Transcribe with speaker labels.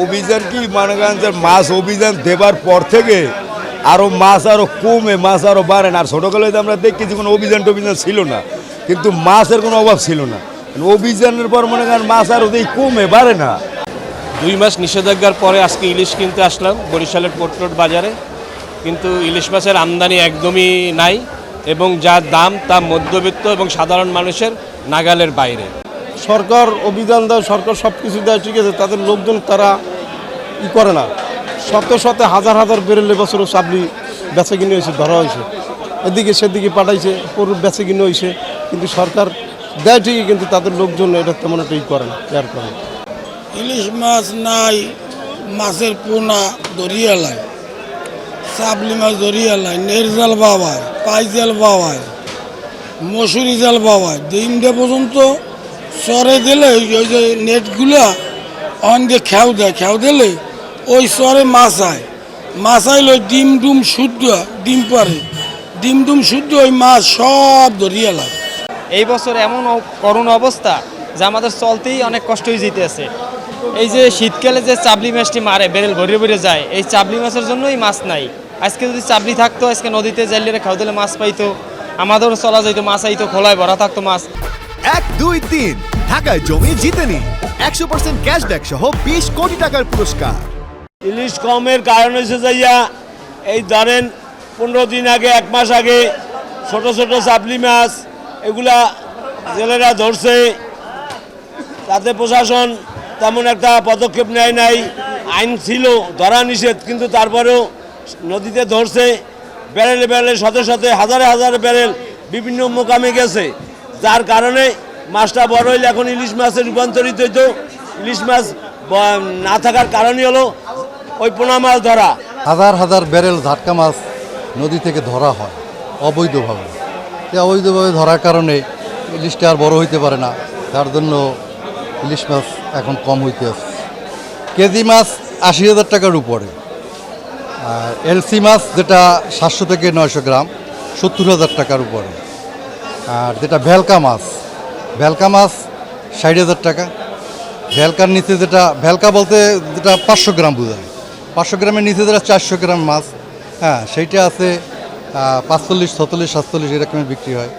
Speaker 1: অভিযান কি মনে করেন যে মাছ অভিযান দেবার পর থেকে আরও মাছ আরও কমে, মাছ আরও বাড়ে না? আর ছোটোকালে আমরা দেখেছি কোনো অভিযান টভিযান ছিল না, কিন্তু মাছের কোনো অভাব ছিল না। অভিযানের পর মনে করেন মাছ আরও দেখি কমে, বাড়ে না।
Speaker 2: দুই মাস নিষেধাজ্ঞার পরে আজকে ইলিশ কিনতে আসলাম, বরিশালের পোর্ট রোড বাজারে। কিন্তু ইলিশ মাছের আমদানি একদমই নাই, এবং যা দাম তা মধ্যবিত্ত এবং সাধারণ মানুষের নাগালের বাইরে।
Speaker 3: সরকার অভিযান দেয়, সরকার সব কিছু দেয়, ঠিক আছে, তাদের লোকজন তারা ই করে না। শত শতে হাজার হাজার বেরেলে বছরও চাবলি বেচে কিনে হয়েছে, ধরা হয়েছে। এদিকে সেদিকে পাঠাইছে, পুরো বেচে কিনে হয়েছে, কিন্তু সরকার দেয় ঠিকই, কিন্তু তাদের লোকজন এটা তেমন একটা ই করে না, কেয়ার করে
Speaker 4: ইলিশ মাছ নাই, মাছের পোনা দরিয়ালায়। চাবলি মাছ দরিয়ালায়, নের জাল বাবায় পাই জাল বাবায় মসুরি জাল বাবায় দিনটা পর্যন্ত সরে দিলে ওই যে- ওই যে নেটগুলা অন দিয়ে খেয়াও দেয় খেয়াও দিলে ওই সরে মাছ আয় মাছ আইলে ডিম ডুম শুদ্ধ ডিম পারে। ডিম ডুম শুদ্ধ ওই মাছ সব দরিয়ালায়
Speaker 5: এই বছর এমন করুণ অবস্থা যে আমাদের চলতেই অনেক কষ্ট হয়ে যেতেছে এই যে শীতকালে যে চাবলি মাছটি মারে বেরেল ভরে ভরে যায় এই চাবলি মাছের জন্যই মাছ নাই। আজকে যদি চাবলি থাকতো আজকে নদীতে জালিয়ে খাওয়া দিলে মাছ পাইতো আমাদেরও চলা যাইতো মাছ আইতো খোলায় ভরা থাকতো মাছ।
Speaker 6: এক দুই তিন। ঢাকায় জমি জিতে নিন। একশো পার্সেন্ট ক্যাশব্যাক সহ বিশ কোটি টাকার পুরস্কার।
Speaker 7: ইলিশ কমের কারণ হচ্ছে যাইয়া, এই ধরেন পনেরো দিন আগে, এক মাস আগে ছোট ছোট চাপলি মাছ এগুলা জেলেরা ধরছে। তাতে প্রশাসন তেমন একটা পদক্ষেপ নেয় নাই। আইন ছিল, ধরা নিষেধ, কিন্তু তারপরেও নদীতে ধরছে। ব্যারেলে ব্যারেলে শতে শতে হাজারে হাজারে ব্যারেল বিভিন্ন মোকামে গেছে। যার কারণে মাছটা বড় হইলে এখন ইলিশ মাছে রূপান্তরিত হইতো। ইলিশ মাছ না থাকার কারণই হলো ওই পোনা মাছ ধরা।
Speaker 8: হাজার হাজার ব্যারেল ঝাটকা মাছ নদী থেকে ধরা হয়, অবৈধভাবে। এই অবৈধভাবে ধরার কারণে ইলিশটা আর বড় হইতে পারে না। তার জন্য ইলিশ মাছ এখন কম হইতে আছে। কেজি মাছ আশি হাজার টাকার উপরে। আর এলসি মাছ যেটা সাতশো থেকে নয়শো গ্রাম, সত্তর হাজার টাকার উপরে। আর যেটা ভেলকা মাছ ভেলকা মাছ ষাট হাজার টাকা। ভেলকার নিচে যেটা, ভেলকা বলতে যেটা পাঁচশো গ্রাম বোঝায়। পাঁচশো গ্রামের নিচে যেটা চারশো গ্রাম মাছ হ্যাঁ সেইটা আছে পাঁচচল্লিশ, ছচল্লিশ, সাতচল্লিশ এরকমের বিক্রি হয়।